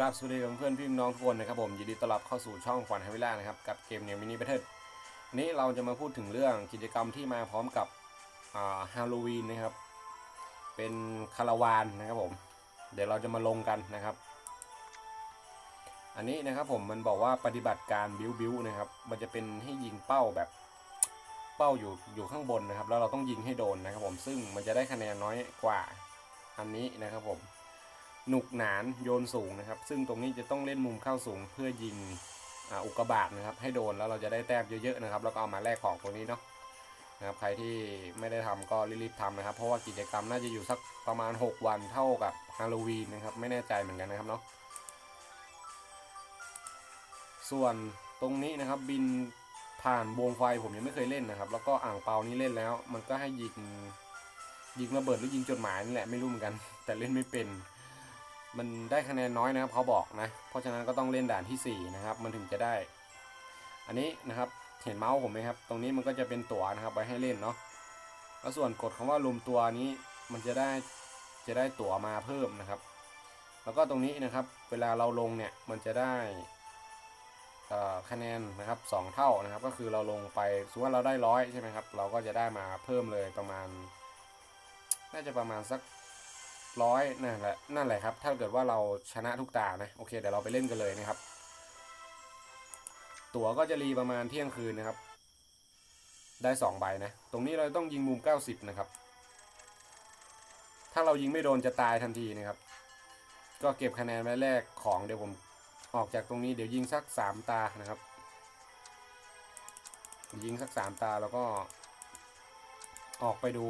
กราบสวัสดีเพื่อนพี่น้องทุกคนนะครับผมยินดีต้อนรับเข้าสู่ช่องขวัญไฮวิล่านะครับกับเกมเนมินิเบเทิลนี้เราจะมาพูดถึงเรื่องกิจกรรมที่มาพร้อมกับฮาโลวีนนะครับ เป็นคาราวานนะครับผม เดี๋ยวเราจะมาลงกันนะครับ อันนี้นะครับผมมันบอกว่าปฏิบัติการบิวบิวนะครับ มันจะเป็นให้ยิงเป้าแบบเป้าอยู่อยู่ข้างบนนะครับ แล้วเราต้องยิงให้โดนนะครับผมซึ่งมันจะได้คะแนนน้อยกว่าอันนี้นะครับผม หนุกหนานโยนสูงนะครับ ซึ่งตรงนี้จะต้องเล่นมุมเข้าสูงเพื่อยิงอ,อุกกาบาตนะครับ ให้โดนแล้วเราจะได้แต้มเยอะๆนะครับ แล้วก็เอามาแลกของตรงนี้เนาะนะครับใครที่ไม่ได้ทำก็รีบๆทำนะครับ เพราะว่ากิจกรรมน่าจะอยู่สักประมาณ 6 วันเท่ากับฮาโลวีนนะครับ ไม่แน่ใจเหมือนกันนะครับเนาะส่วนตรงนี้นะครับบินผ่านวงไฟผมยังไม่เคยเล่นนะครับ แล้วก็อ่างเปานี่เล่นแล้ว มันก็ให้ยิงยิงระเบิดหรือยิงจดหมายนี่แหละไม่รู้เหมือนกัน แต่เล่นไม่เป็น มันได้คะแนนน้อยนะครับเขาบอกนะ เพราะฉะนั้นก็ต้องเล่นด่านที่ 4 นะครับ มันถึงจะได้ อันนี้นะครับเห็นเมาส์ผมไหมครับ ตรงนี้มันก็จะเป็นตั๋วนะครับไว้ให้เล่นเนาะแล้วส่วนกดคำว่ารวมตัวนี้มันจะได้จะได้ตั๋วมาเพิ่มนะครับ แล้วก็ตรงนี้นะครับ เวลาเราลงเนี่ยมันจะได้คะแนนนะครับสองเท่านะครับ ก็คือเราลงไปสมมติว่าเราได้ร้อยใช่ไหมครับ เราก็จะได้มาเพิ่มเลยประมาณ น่าจะประมาณสัก ร้อยนั่นแหละนั่นแหละครับ ถ้าเกิดว่าเราชนะทุกตานะโอเคเดี๋ยวเราไปเล่นกันเลยนะครับ ตั๋วก็จะรีประมาณเที่ยงคืนนะครับ ได้สองใบนะ ตรงนี้เราต้องยิงมุม90นะครับ ถ้าเรายิงไม่โดนจะตายทันทีนะครับ ก็เก็บคะแนนไว้แรกของเดี๋ยวผมออกจากตรงนี้เดี๋ยวยิงสักสามตานะครับ ยิงสักสามตาแล้วก็ออกไปดู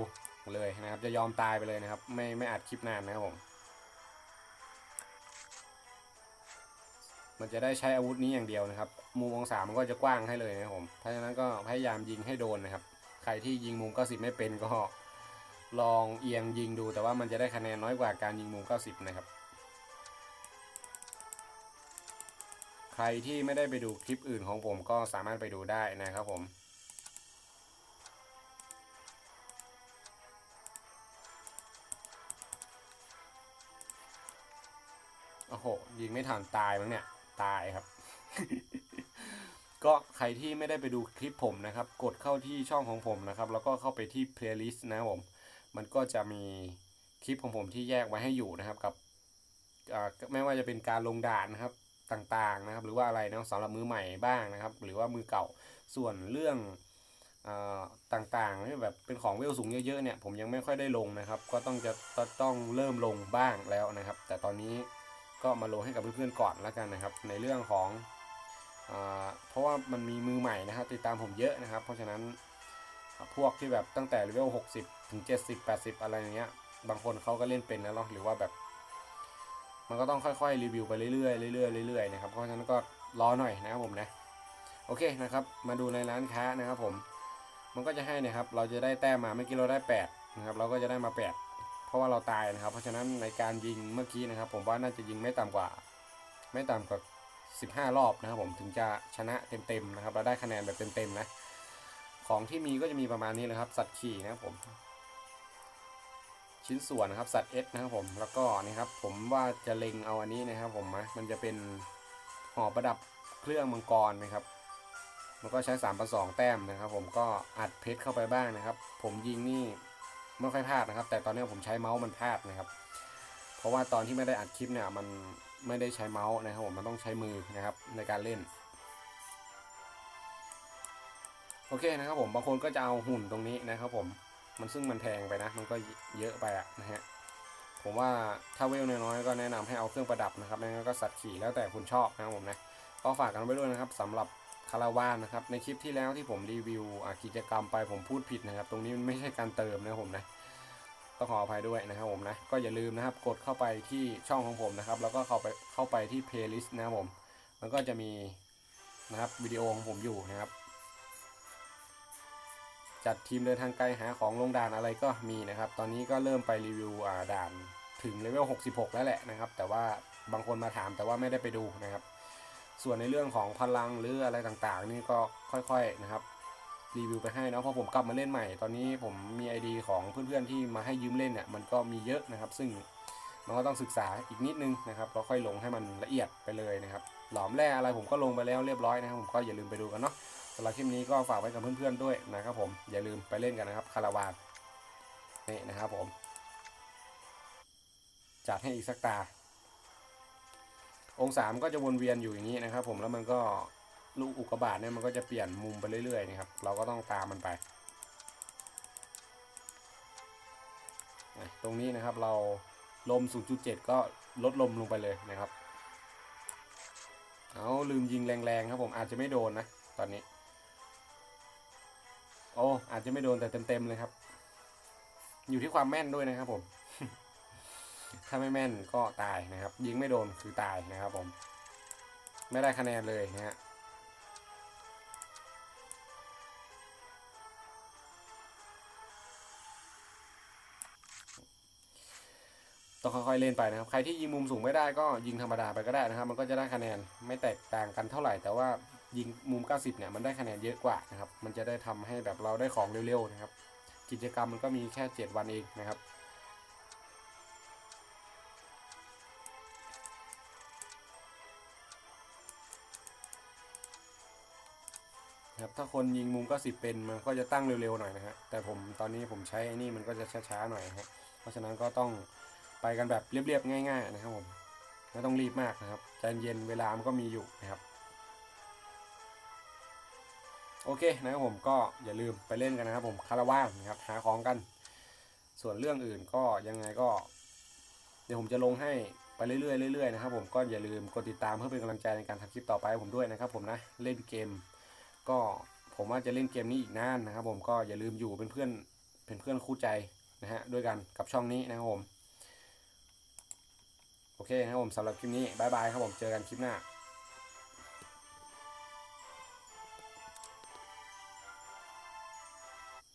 เลยนะครับ จะยอมตายไปเลยนะครับ ไม่ไม่อัดคลิปนานนะครับผม มันจะได้ใช้อาวุธนี้อย่างเดียวนะครับ มุมองศามันก็จะกว้างให้เลยนะครับผมเพราะฉะนั้นก็พยายามยิงให้โดนนะครับ ใครที่ยิงมุม 90 ไม่เป็นก็ลองเอียงยิงดู แต่ว่ามันจะได้คะแนนน้อยกว่าการยิงมุม 90 นะครับใครที่ไม่ได้ไปดูคลิปอื่นของผมก็สามารถไปดูได้นะครับผม โอ้โห ยิงไม่ทันตายมั้งเนี่ย ตายครับ ก็ใครที่ไม่ได้ไปดูคลิปผมนะครับ กดเข้าที่ช่องของผมนะครับ แล้วก็เข้าไปที่ playlist นะผม มันก็จะมีคลิปของผมที่แยกไว้ให้อยู่นะครับ กับไม่ว่าจะเป็นการลงด่านนะครับต่างๆนะครับ หรือว่าอะไรนะสำหรับมือใหม่บ้างนะครับ หรือว่ามือเก่าส่วนเรื่องอาต่างๆที่แบบเป็นของเวลสูงเยอะๆเนี่ยผมยังไม่ค่อยได้ลงนะครับ ก็ต้องจะต้องเริ่มลงบ้างแล้วนะครับ แต่ตอนนี้ ก็มาลงให้กับเพื่อนๆก่อนแล้วกันนะครับ ในเรื่องของอเพราะว่ามันมีมือใหม่นะครับ ติดตามผมเยอะนะครับ เพราะฉะนั้นพวกที่แบบตั้งแต่เลเวล60 ถึง 70 80 อะไรอย่างเงี้ย บางคนเขาก็เล่นเป็นแล้วเนาะหรือว่าแบบ มันก็ต้องค่อยๆรีวิวไปเรื่อยๆเรื่อยๆเรื่อยๆนะครับเพราะฉะนั้นก็รอหน่อยนะครับผมนะโอเคนะครับ มาดูในร้านค้านะครับผม มันก็จะให้นะครับ เราจะได้แต้มมาเมื่อกี้เราได้ 8 นะครับ เราก็จะได้มา 8 เพราะว่าเราตายนะครับ เพราะฉะนั้นในการยิงเมื่อกี้นะครับ ผมว่าน่าจะยิงไม่ต่ำกว่า ไม่ต่ำกว่า 15 รอบนะครับผมถึงจะชนะเต็มๆนะครับเราได้คะแนนแบบเต็มๆนะของที่มีก็จะมีประมาณนี้นะครับ สัตว์ขี่นะครับผม ชิ้นส่วนนะครับสัตว์เอสนะครับผมแล้วก็นี่ครับ ผมว่าจะเล็งเอาอันนี้นะครับ ผมนะมันจะเป็นห่อประดับเครื่องมังกรนะครับมันก็ใช้3ประสองแต้มนะครับ ผมก็อัดเพชรเข้าไปบ้างนะครับ ผมยิงนี่ ไม่ค่อยพลาดนะครับ แต่ตอนนี้ผมใช้เมาส์มันพลาดนะครับ เพราะว่าตอนที่ไม่ได้อัดคลิปเนี่ยมันไม่ได้ใช้เมาส์นะครับผมมันต้องใช้มือนะครับในการเล่นโอเคนะครับผมบางคนก็จะเอาหุ่นตรงนี้นะครับผมมันซึ่งมันแพงไปนะ มันก็เยอะไปอะนะฮะผมว่าถ้าเวลน้อยๆก็แนะนำให้เอาเครื่องประดับนะครับไม่งั้นก็สัตว์ขี่แล้วแต่คุณชอบนะครับผมนะก็ฝากกันไว้ด้วยนะครับสำหรับ คาราวานนะครับ ในคลิปที่แล้วที่ผมรีวิวกิจกรรมไปผมพูดผิดนะครับ ตรงนี้มันไม่ใช่การเติมนะผมนะต้องขออภัยด้วยนะครับผมนะก็อย่าลืมนะครับกดเข้าไปที่ช่องของผมนะครับ แล้วก็เข้าไปเข้าไปที่ playlist นะครับผม มันก็จะมีนะครับวิดีโอของผมอยู่นะครับ จัดทีมเดินทางไกลหาของลงด่านอะไรก็มีนะครับ ตอนนี้ก็เริ่มไปรีวิวด่านถึงเลเวล 66 แล้วแหละนะครับ แต่ว่าบางคนมาถามแต่ว่าไม่ได้ไปดูนะครับ ส่วนในเรื่องของพลังหรืออะไรต่างๆ นี่ก็ค่อยๆนะครับรีวิวไปให้นะเพราะผมกลับมาเล่นใหม่ ตอนนี้ผมมี ID ของเพื่อนๆที่มาให้ยืมเล่นเนี่ยมันก็มีเยอะนะครับ ซึ่งมันก็ต้องศึกษาอีกนิดนึงนะครับแล้วค่อยลงให้มันละเอียดไปเลยนะครับ หลอมแร่อะไรผมก็ลงไปแล้วเรียบร้อยนะครับผมก็อย่าลืมไปดูกันเนาะสำหรับคลิปนี้ก็ฝากไว้กับเพื่อนๆด้วยนะครับผมอย่าลืมไปเล่นกันนะครับคาราวานนี่นะครับผมจัดให้อีกสักตา องศามันก็จะวนเวียนอยู่อย่างนี้นะครับ ผมแล้วมันก็ลูกอุกกาบาตเนี่ยมันก็จะเปลี่ยนมุมไปเรื่อยๆนะครับ เราก็ต้องตามมันไป ตรงนี้นะครับเราลม 0.7 ก็ลดลมลงไปเลยนะครับ เอาลืมยิงแรงๆครับผมอาจจะไม่โดนนะตอนนี้ โอ้อาจจะไม่โดนแต่เต็มๆเลยครับ อยู่ที่ความแม่นด้วยนะครับผม ถ้าไม่แม่นก็ตายนะครับ ยิงไม่โดนคือตายนะครับผม ไม่ได้คะแนนเลยนะฮะต้องค่อยๆเล่นไปนะครับ ใครที่ยิงมุมสูงไม่ได้ก็ยิงธรรมดาไปก็ได้นะครับ มันก็จะได้คะแนนไม่แตกต่างกันเท่าไหร่ แต่ว่ายิงมุม 90 เนี่ยมันได้คะแนนเยอะกว่านะครับ มันจะได้ทำให้แบบเราได้ของเร็วๆนะครับ กิจกรรมมันก็มีแค่ 7 วันเองนะครับ ครับถ้าคนยิงมุมก็สิบเป็นมันก็จะตั้งเร็วๆหน่อยนะฮะแต่ผมตอนนี้ผมใช้ไอ้นี่มันก็จะช้าๆหน่อยฮะเพราะฉะนั้นก็ต้องไปกันแบบเรียบๆง่าย ๆ นะครับผมไม่ต้องรีบมากนะครับใจเย็นเวลามันก็มีอยู่นะครับ โอเคนะครับผมก็อย่าลืมไปเล่นกันนะครับผมคาราวานนะครับหาของกัน ส่วนเรื่องอื่นก็ยังไงก็ เดี๋ยวผมจะลงให้ไปเรื่อยๆเรื่อยๆนะครับผมก็อย่าลืมกดติดตามเพื่อเป็นกำลังใจในการทำคลิปต่อไปผมด้วยนะครับผมนะเล่นเกม ก็ผมว่าจะเล่นเกมนี้อีกนานนะครับ ผมก็อย่าลืมอยู่เป็นเพื่อนเป็นเพื่อนคู่ใจนะฮะด้วยกันกับช่องนี้นะครับผม โอเคนะครับผมสำหรับคลิปนี้บายบายครับผมเจอกันคลิปหน้า